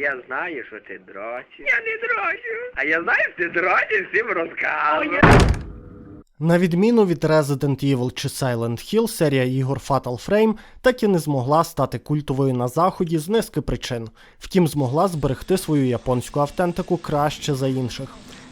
я знаю, що ти дрочиш. Я не дрочу. А я знаю, що ти дрочиш, всім розказую. На відміну від Resident Evil чи Silent Hill, серія ігор Fatal Frame так і не змогла стати культовою на заході з низки причин. Втім, змогла зберегти свою японську автентику краще за інших.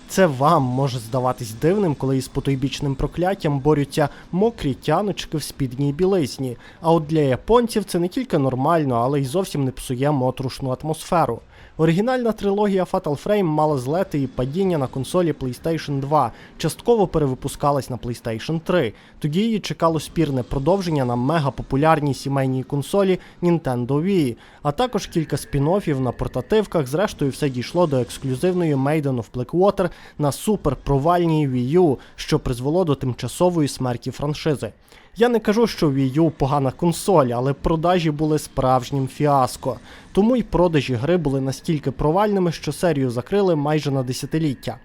Це вам може здаватись дивним, коли із потойбічним прокляттям борються мокрі тяночки в спідній білизні. А от для японців це не тільки нормально, але й зовсім не псує мотрушну атмосферу. Оригінальна трилогія Fatal Frame мала злети і падіння на консолі PlayStation 2, частково перевипускалась на PlayStation 3. Тоді її чекало спірне продовження на мегапопулярній сімейній консолі Nintendo Wii, а також кілька спін-оффів на портативках. Зрештою, все дійшло до ексклюзивної Maiden of Blackwater на суперпровальній Wii U, що призвело до тимчасової смерті франшизи. Я не кажу, що Wii U погана консоль, але продажі були справжнім фіаско. Тому й продажі гри були настільки провальними, що серію закрили майже на десятиліття.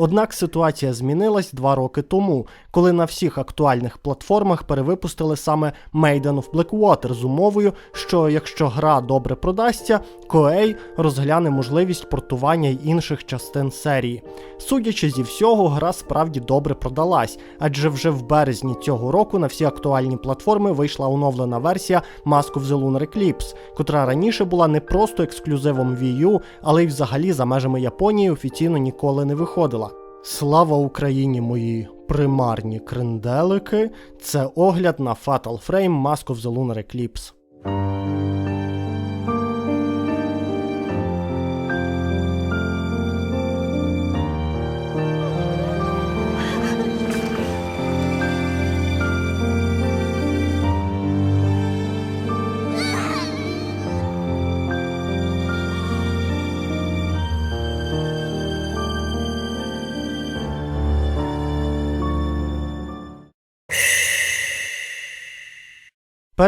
Однак ситуація змінилась два роки тому, коли на всіх актуальних платформах перевипустили саме Maiden of Blackwater з умовою, що якщо гра добре продасться, Koei розгляне можливість портування й інших частин серії. Судячи зі всього, гра справді добре продалась, адже вже в березні цього року на всі актуальні платформи вийшла оновлена версія Mask of the Lunar Eclipse, котра раніше була не просто ексклюзивом Wii U, але й взагалі за межами Японії офіційно ніколи не виходила. Слава Україні, мої примарні кренделики! Це огляд на Fatal Frame Mask of the Lunar Eclipse.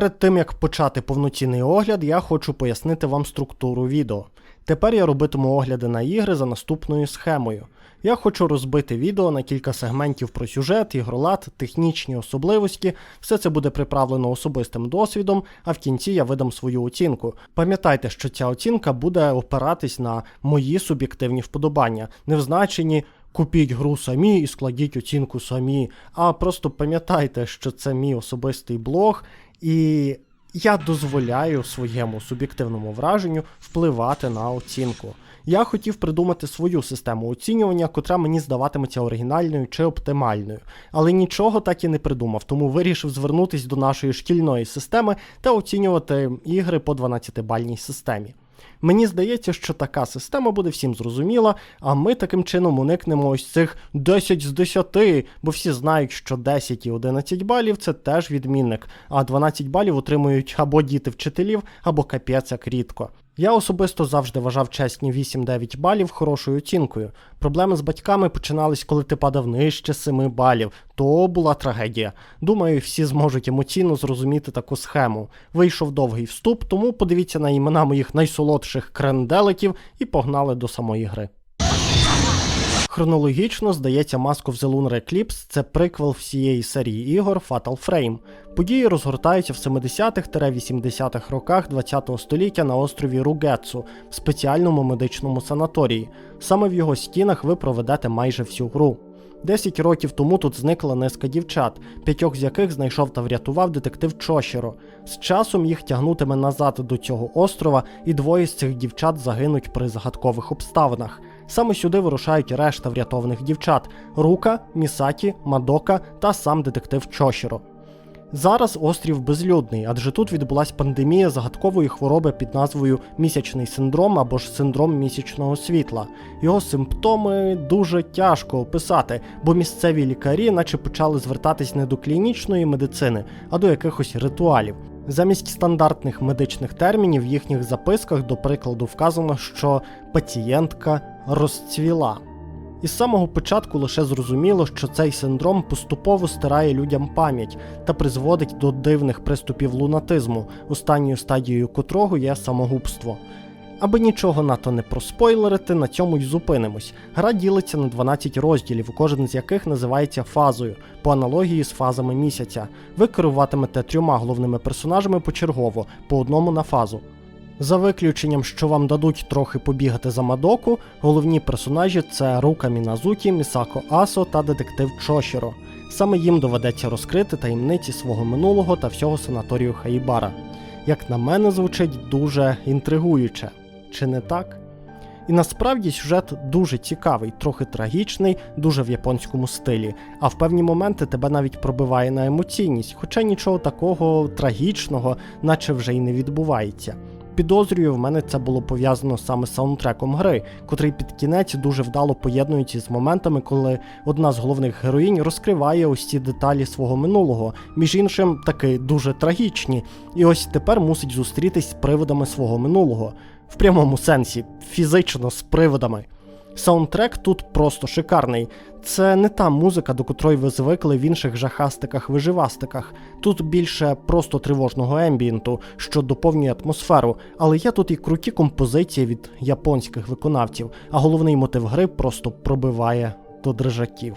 Перед тим як почати повноцінний огляд, я хочу пояснити вам структуру відео. Тепер я робитиму огляди на ігри за наступною схемою. Я хочу розбити відео на кілька сегментів про сюжет, ігролад, технічні особливості. Все це буде приправлено особистим досвідом, а в кінці я видам свою оцінку. Пам'ятайте, що ця оцінка буде опиратись на мої суб'єктивні вподобання, не в значенні. Купіть гру самі і складіть оцінку самі. А просто пам'ятайте, що це мій особистий блог, і я дозволяю своєму суб'єктивному враженню впливати на оцінку. Я хотів придумати свою систему оцінювання, котра мені здаватиметься оригінальною чи оптимальною, але нічого так і не придумав, тому вирішив звернутися до нашої шкільної системи та оцінювати ігри по 12-бальній системі. Мені здається, що така система буде всім зрозуміла, а ми таким чином уникнемо ось цих 10 з 10, бо всі знають, що 10 і 11 балів це теж відмінник, а 12 балів отримують або діти вчителів, або капець як рідко. Я особисто завжди вважав чесні 8-9 балів хорошою оцінкою. Проблеми з батьками починались, коли ти падав нижче 7 балів. То була трагедія. Думаю, всі зможуть емоційно зрозуміти таку схему. Вийшов довгий вступ, тому подивіться на імена моїх найсолодших кренделиків і погнали до самої гри. Хронологічно, здається, Mask of the Lunar Eclipse – це приквел всієї серії ігор Fatal Frame. Події розгортаються в 70-х-80-х роках ХХ століття на острові Ругетсу в спеціальному медичному санаторії. Саме в його стінах ви проведете майже всю гру. Десять років тому тут зникла низка дівчат, п'ятьох з яких знайшов та врятував детектив Чошіро. З часом їх тягнутиме назад до цього острова, і двоє з цих дівчат загинуть при загадкових обставинах. Саме сюди вирушають решта врятованих дівчат: Рука, Місакі, Мадока та сам детектив Чошіро. Зараз острів безлюдний, адже тут відбулася пандемія загадкової хвороби під назвою місячний синдром або ж синдром місячного світла. Його симптоми дуже тяжко описати, бо місцеві лікарі, наче почали звертатись не до клінічної медицини, а до якихось ритуалів. Замість стандартних медичних термінів в їхніх записках, до прикладу, вказано, що пацієнтка розцвіла. Із самого початку лише зрозуміло, що цей синдром поступово стирає людям пам'ять та призводить до дивних приступів лунатизму, останньою стадією котрого є самогубство. Аби нічого надто не проспойлерити, на цьому й зупинимось. Гра ділиться на 12 розділів, кожен з яких називається фазою, по аналогії з фазами місяця. Ви керуватимете трьома головними персонажами почергово, по одному на фазу. За виключенням, що вам дадуть трохи побігати за Мадоку, головні персонажі це Рука Міназукі, Місако Асо та детектив Чошіро. Саме їм доведеться розкрити таємниці свого минулого та всього санаторію Хаїбара. Як на мене, звучить дуже інтригуюче, чи не так? І насправді сюжет дуже цікавий, трохи трагічний, дуже в японському стилі, а в певні моменти тебе навіть пробиває на емоційність, хоча нічого такого трагічного, наче вже й не відбувається. Підозрюю, в мене це було пов'язано саме з саундтреком гри, котрий під кінець дуже вдало поєднується з моментами, коли одна з головних героїнь розкриває ось ці деталі свого минулого, між іншим таки дуже трагічні, і ось тепер мусить зустрітись з приводами свого минулого, в прямому сенсі, фізично з приводами. Саундтрек тут просто шикарний. Це не та музика, до котрої ви звикли в інших жахастиках-виживастиках. Тут більше просто тривожного ембієнту, що доповнює атмосферу, але є тут і круті композиції від японських виконавців, а головний мотив гри просто пробиває до дрижаків.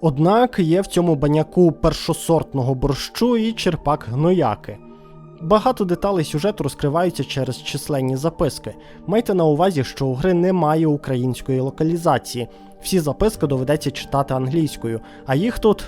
Однак є в цьому баняку першосортного борщу і черпак гнояки. Багато деталей сюжету розкриваються через численні записки. Майте на увазі, що у гри немає української локалізації. Всі записки доведеться читати англійською, а їх тут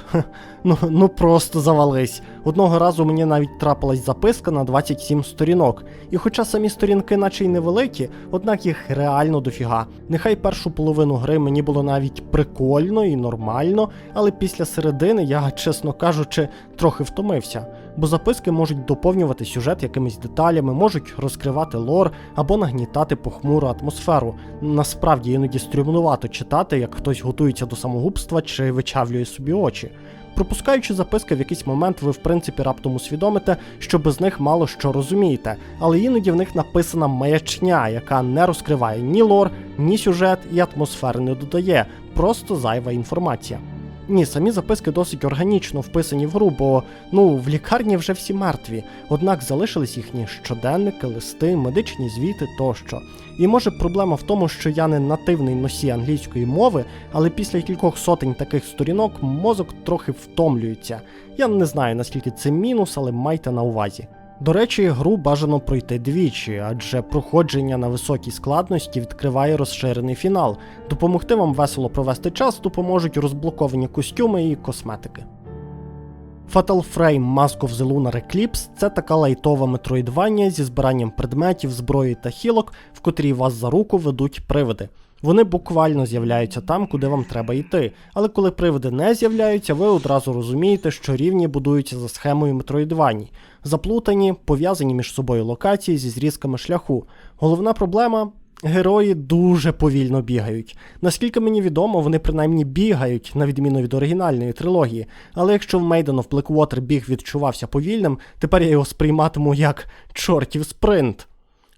ну, ну просто завались. Одного разу мені навіть трапилась записка на 27 сторінок. І хоча самі сторінки, наче й невеликі, однак їх реально дофіга. Нехай першу половину гри мені було навіть прикольно і нормально, але після середини я, чесно кажучи, трохи втомився. Бо записки можуть доповнювати сюжет якимись деталями, можуть розкривати лор або нагнітати похмуру атмосферу. Насправді іноді стрімнувато читати, як хтось готується до самогубства чи вичавлює собі очі. Пропускаючи записки в якийсь момент, ви в принципі раптом усвідомите, що без них мало що розумієте, але іноді в них написана маячня, яка не розкриває ні лор, ні сюжет і атмосфери не додає, просто зайва інформація. Ні, самі записки досить органічно вписані в гру, бо ну в лікарні вже всі мертві, однак залишились їхні щоденники, листи, медичні звіти тощо. І може проблема в тому, що я не нативний носій англійської мови, але після кількох сотень таких сторінок мозок трохи втомлюється. Я не знаю наскільки це мінус, але майте на увазі. До речі, гру бажано пройти двічі, адже проходження на високій складності відкриває розширений фінал. Допомогти вам весело провести час допоможуть розблоковані костюми і косметики. Fatal Frame Mask of the Lunar Eclipse це така лайтова метроїдвання зі збиранням предметів, зброї та хілок, в котрій вас за руку ведуть привиди. Вони буквально з'являються там, куди вам треба йти. Але коли привиди не з'являються, ви одразу розумієте, що рівні будуються за схемою метроїдваній. Заплутані, пов'язані між собою локації зі зрізками шляху. Головна проблема. Герої дуже повільно бігають. Наскільки мені відомо, вони принаймні бігають, на відміну від оригінальної трилогії. Але якщо в Maiden of Blackwater біг відчувався повільним, тепер я його сприйматиму як чортів спринт.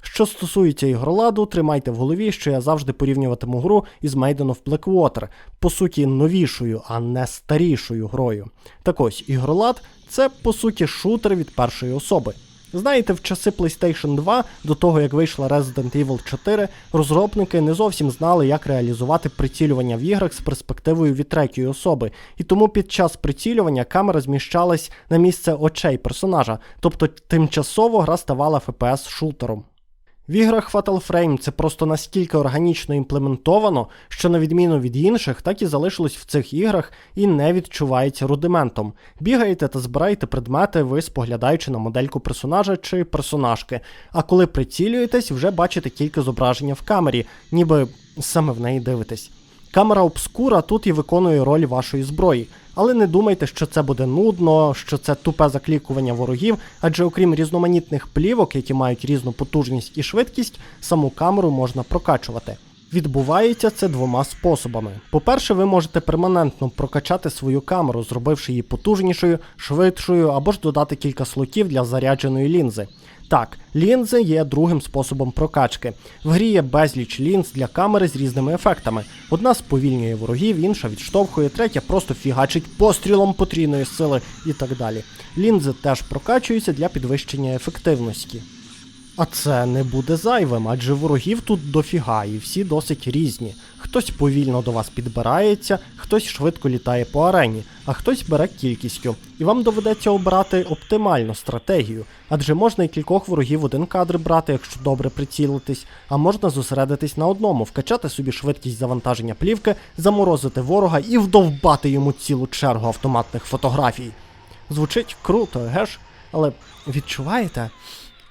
Що стосується ігроладу, тримайте в голові, що я завжди порівнюватиму гру із Maiden of Blackwater, по суті, новішою, а не старішою грою. Так ось, ігролад це по суті шутер від першої особи. Знаєте, в часи PlayStation 2, до того як вийшла Resident Evil 4, розробники не зовсім знали, як реалізувати прицілювання в іграх з перспективою від третьої особи, і тому під час прицілювання камера зміщалась на місце очей персонажа, тобто тимчасово гра ставала FPS-шутером. В іграх Fatal Frame це просто настільки органічно імплементовано, що на відміну від інших, так і залишилось в цих іграх і не відчувається рудиментом. Бігаєте та збираєте предмети, ви споглядаючи на модельку персонажа чи персонажки. А коли прицілюєтесь, вже бачите тільки зображення в камері, ніби саме в неї дивитесь. Камера обскура тут і виконує роль вашої зброї. Але не думайте, що це буде нудно, що це тупе заклікування ворогів, адже окрім різноманітних плівок, які мають різну потужність і швидкість, саму камеру можна прокачувати. Відбувається це двома способами. По-перше, ви можете перманентно прокачати свою камеру, зробивши її потужнішою, швидшою або ж додати кілька слотів для зарядженої лінзи. Так, лінзи є другим способом прокачки. В грі є безліч лінз для камери з різними ефектами. Одна сповільнює ворогів, інша відштовхує, третя просто фігачить пострілом потрійної сили і так далі. Лінзи теж прокачуються для підвищення ефективності. А це не буде зайвим, адже ворогів тут дофіга, і всі досить різні. Хтось повільно до вас підбирається, хтось швидко літає по арені, а хтось бере кількістю. І вам доведеться обрати оптимальну стратегію, адже можна і кількох ворогів один кадр брати, якщо добре прицілитись, а можна зосередитись на одному, вкачати собі швидкість завантаження плівки, заморозити ворога і вдовбати йому цілу чергу автоматних фотографій. Звучить круто, геш? Але відчуваєте?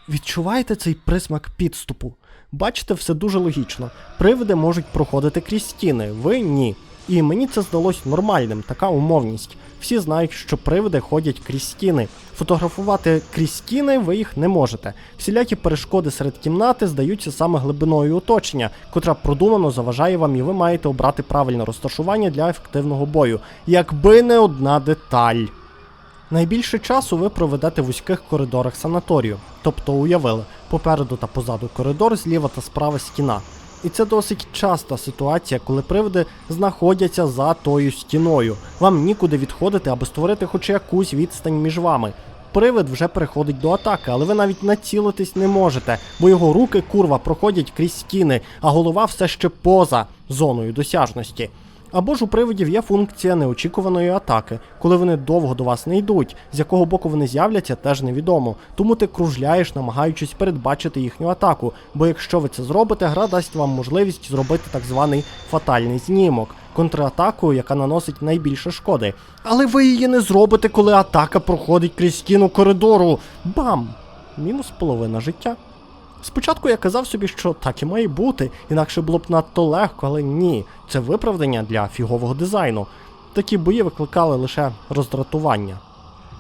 Відчуваєте цей присмак підступу? Бачите, все дуже логічно. Привиди можуть проходити крізь стіни, ви ні. І мені це здалось нормальним, така умовність. Всі знають, що привиди ходять крізь стіни. Фотографувати крізь стіни ви їх не можете. Всілякі перешкоди серед кімнати здаються саме глибиною оточення, котра продумано заважає вам, і ви маєте обрати правильне розташування для ефективного бою. Якби не одна деталь. Найбільше часу ви проведете в вузьких коридорах санаторію, тобто уявили, попереду та позаду коридор, зліва та справа стіна. І це досить часта ситуація, коли привиди знаходяться за тою стіною. Вам нікуди відходити, аби створити хоч якусь відстань між вами. Привид вже переходить до атаки, але ви навіть націлитись не можете, бо його руки курва проходять крізь стіни, а голова все ще поза зоною досяжності. Або ж у привидів є функція неочікуваної атаки, коли вони довго до вас не йдуть, з якого боку вони з'являться, теж невідомо. Тому ти кружляєш, намагаючись передбачити їхню атаку. Бо якщо ви це зробите, гра дасть вам можливість зробити так званий фатальний знімок, контратаку, яка наносить найбільше шкоди. Але ви її не зробите, коли атака проходить крізь стіну коридору. Бам! Мінус половина життя. Спочатку я казав собі, що так і має бути, інакше було б надто легко, але ні, це виправдання для фігового дизайну. Такі бої викликали лише роздратування.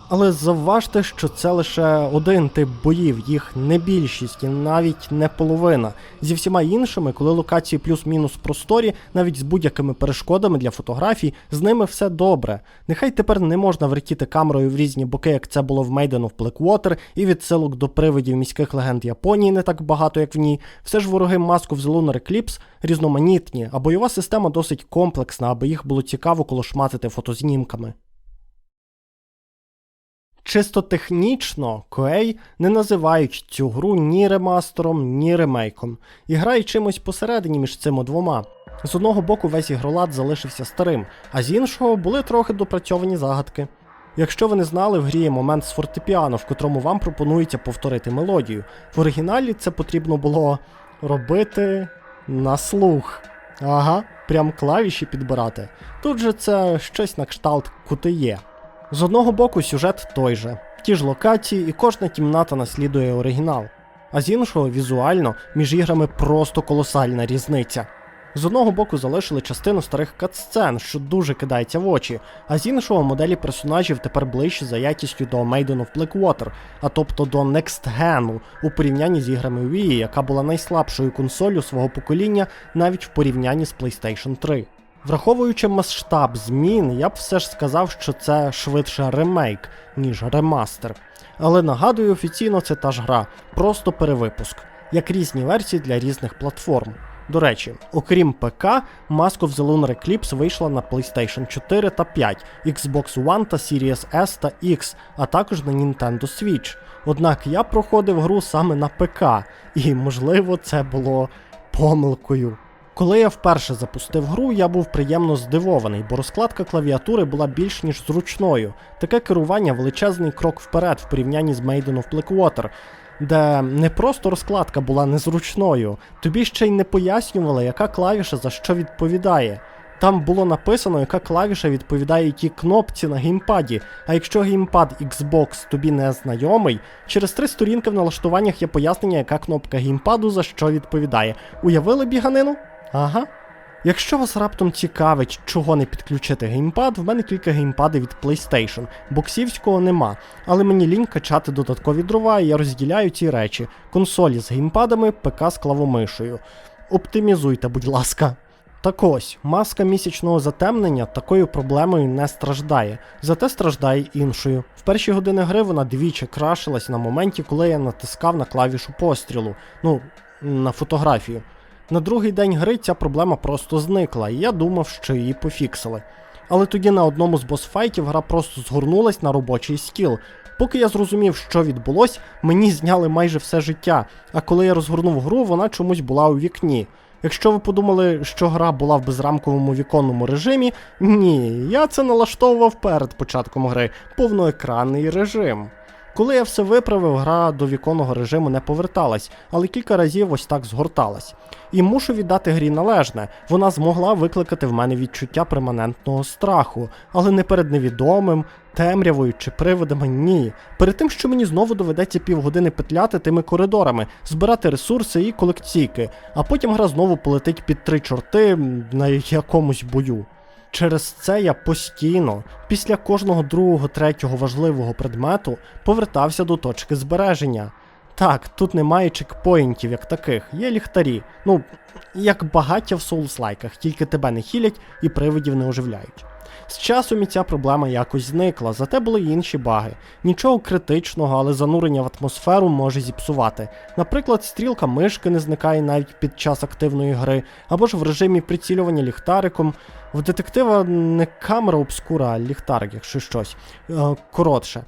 Але завважте, що це лише один тип боїв, їх не більшість і навіть не половина. Зі всіма іншими, коли локації плюс-мінус просторі, навіть з будь-якими перешкодами для фотографій, з ними все добре. Нехай тепер не можна вертіти камерою в різні боки, як це було в Maiden of Blackwater, і відсилок до привидів міських легенд Японії не так багато, як в ній. Все ж вороги of the Lunar Eclipse різноманітні, а бойова система досить комплексна, аби їх було цікаво колошматити фотознімками. Чисто технічно Koei не називають цю гру ні ремастером, ні ремейком, і грає чимось посередині між цими двома. З одного боку весь ігролад залишився старим, а з іншого були трохи допрацьовані загадки. Якщо ви не знали, в грі є момент з фортепіано, в котрому вам пропонується повторити мелодію. В оригіналі це потрібно було робити на слух. Ага, прям клавіші підбирати. Тут же це щось на кшталт кутиє. З одного боку сюжет той же, ті ж локації, і кожна кімната наслідує оригінал. А з іншого, візуально, між іграми просто колосальна різниця. З одного боку залишили частину старих катсцен, що дуже кидається в очі, а з іншого моделі персонажів тепер ближчі за якістю до Maiden of Blackwater, а тобто до Next Gen у порівнянні з іграми Wii, яка була найслабшою консолью свого покоління навіть в порівнянні з PlayStation 3. Враховуючи масштаб змін, я б все ж сказав, що це швидше ремейк, ніж ремастер. Але нагадую, офіційно це та ж гра, просто перевипуск, як різні версії для різних платформ. До речі, окрім ПК, Mask of the Lunar Eclipse вийшла на PlayStation 4 та 5, Xbox One та Series S та X, а також на Nintendo Switch. Однак я проходив гру саме на ПК, і можливо це було помилкою. Коли я вперше запустив гру, я був приємно здивований, бо розкладка клавіатури була більш ніж зручною. Таке керування величезний крок вперед в порівнянні з Maiden of Blackwater, де не просто розкладка була незручною, тобі ще й не пояснювали, яка клавіша за що відповідає. Там було написано, яка клавіша відповідає якій кнопці на геймпаді. А якщо геймпад Xbox тобі не знайомий, через три сторінки в налаштуваннях є пояснення, яка кнопка геймпаду за що відповідає. Уявили біганину? Ага. Якщо вас раптом цікавить, чого не підключити геймпад, в мене кілька геймпадів від PlayStation. Боксівського нема, але мені лінь качати додаткові дрова, і я розділяю ці речі: консолі з геймпадами, ПК з клавомишею. Оптимізуйте, будь ласка. Так ось, маска місячного затемнення такою проблемою не страждає, зате страждає іншою. В перші години гри вона двічі крашилась на моменті, коли я натискав на клавішу пострілу, ну, на фотографію. На другий день гри ця проблема просто зникла, і я думав, що її пофіксили. Але тоді на одному з босфайтів гра просто згорнулась на робочий скіл. Поки я зрозумів, що відбулось, мені зняли майже все життя, а коли я розгорнув гру, вона чомусь була у вікні. Якщо ви подумали, що гра була в безрамковому віконному режимі, ні, я це налаштовував перед початком гри, повноекранний режим. Коли я все виправив, гра до віконного режиму не поверталась, але кілька разів ось так згорталась. І мушу віддати грі належне, вона змогла викликати в мене відчуття перманентного страху, але не перед невідомим, темрявою чи привидами, ні. Перед тим, що мені знову доведеться півгодини петляти тими коридорами, збирати ресурси і колекційки, а потім гра знову полетить під три чорти на якомусь бою. Через це я постійно, після кожного другого, третього важливого предмету, повертався до точки збереження. Так, тут немає чекпоінтів як таких, є ліхтарі. Ну, як багаття в соулслайках, тільки тебе не хілять і привидів не оживляють. З часом і ця проблема якось зникла, зате були й інші баги. Нічого критичного, але занурення в атмосферу може зіпсувати. Наприклад, стрілка мишки не зникає навіть під час активної гри, або ж в режимі прицілювання ліхтариком. В детектива не камера обскура, а ліхтарик, якщо щось. Е, коротше.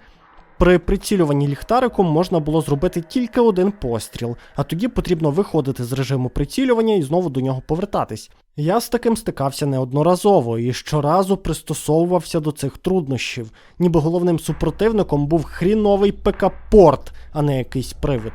При прицілюванні ліхтариком можна було зробити тільки один постріл, а тоді потрібно виходити з режиму прицілювання і знову до нього повертатись. Я з таким стикався неодноразово і щоразу пристосовувався до цих труднощів, ніби головним супротивником був хріновий ПК-порт, а не якийсь привид.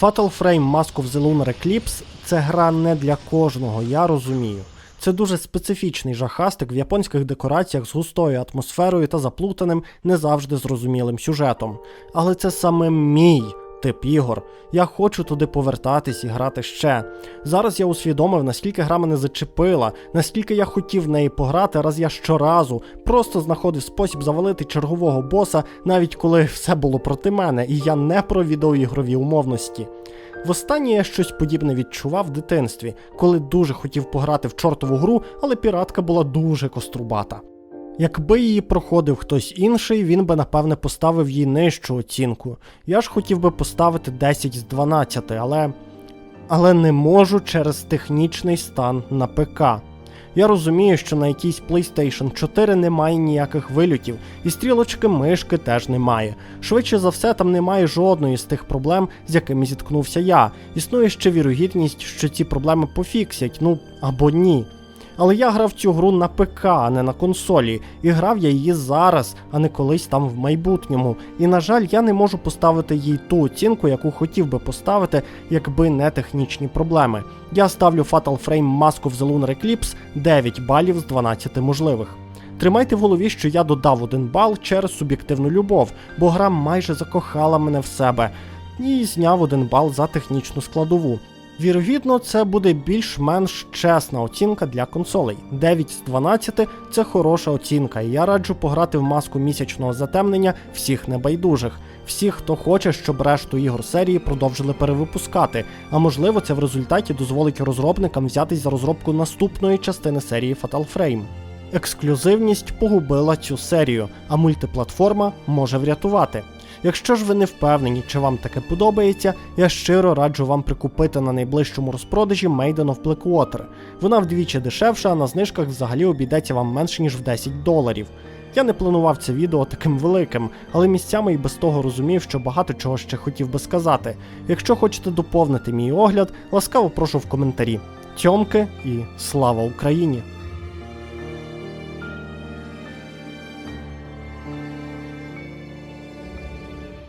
Fatal Frame Mask of the Lunar Eclipse це гра не для кожного, я розумію. Це дуже специфічний жахастик в японських декораціях з густою атмосферою та заплутаним, не завжди зрозумілим сюжетом. Але це саме мій тип ігор. Я хочу туди повертатись і грати ще. Зараз я усвідомив, наскільки гра мене зачепила, наскільки я хотів в неї пограти, раз я щоразу просто знаходив спосіб завалити чергового боса, навіть коли все було проти мене, і я не про відеоігрові умовності. Востаннє я щось подібне відчував в дитинстві, коли дуже хотів пограти в чортову гру, але піратка була дуже кострубата. Якби її проходив хтось інший, він би напевне поставив їй нижчу оцінку. Я ж хотів би поставити 10 з 12, але. Але не можу через технічний стан на ПК. Я розумію, що на якійсь PlayStation 4 немає ніяких вильотів, і стрілочки мишки теж немає. Швидше за все, там немає жодної з тих проблем, з якими зіткнувся я. Існує ще вірогідність, що ці проблеми пофіксять, ну або ні. Але я грав цю гру на ПК, а не на консолі, і грав я її зараз, а не колись там в майбутньому. І на жаль, я не можу поставити їй ту оцінку, яку хотів би поставити, якби не технічні проблеми. Я ставлю Fatal Frame Mask of the Lunar Eclipse 9 балів з 12 можливих. Тримайте в голові, що я додав один бал через суб'єктивну любов, бо гра майже закохала мене в себе, і зняв один бал за технічну складову. Вірогідно, це буде більш-менш чесна оцінка для консолей. 9 з 12 це хороша оцінка, і я раджу пограти в маску місячного затемнення всіх небайдужих, всіх, хто хоче, щоб решту ігор серії продовжили перевипускати. А можливо, це в результаті дозволить розробникам взятись за розробку наступної частини серії Fatal Frame. Ексклюзивність погубила цю серію, а мультиплатформа може врятувати. Якщо ж ви не впевнені, чи вам таке подобається, я щиро раджу вам прикупити на найближчому розпродажі Maiden of Blackwater. Вона вдвічі дешевша, а на знижках взагалі обійдеться вам менше ніж в 10 доларів. Я не планував це відео таким великим, але місцями і без того розумів, що багато чого ще хотів би сказати. Якщо хочете доповнити мій огляд, ласкаво прошу в коментарі. Тьомки і слава Україні!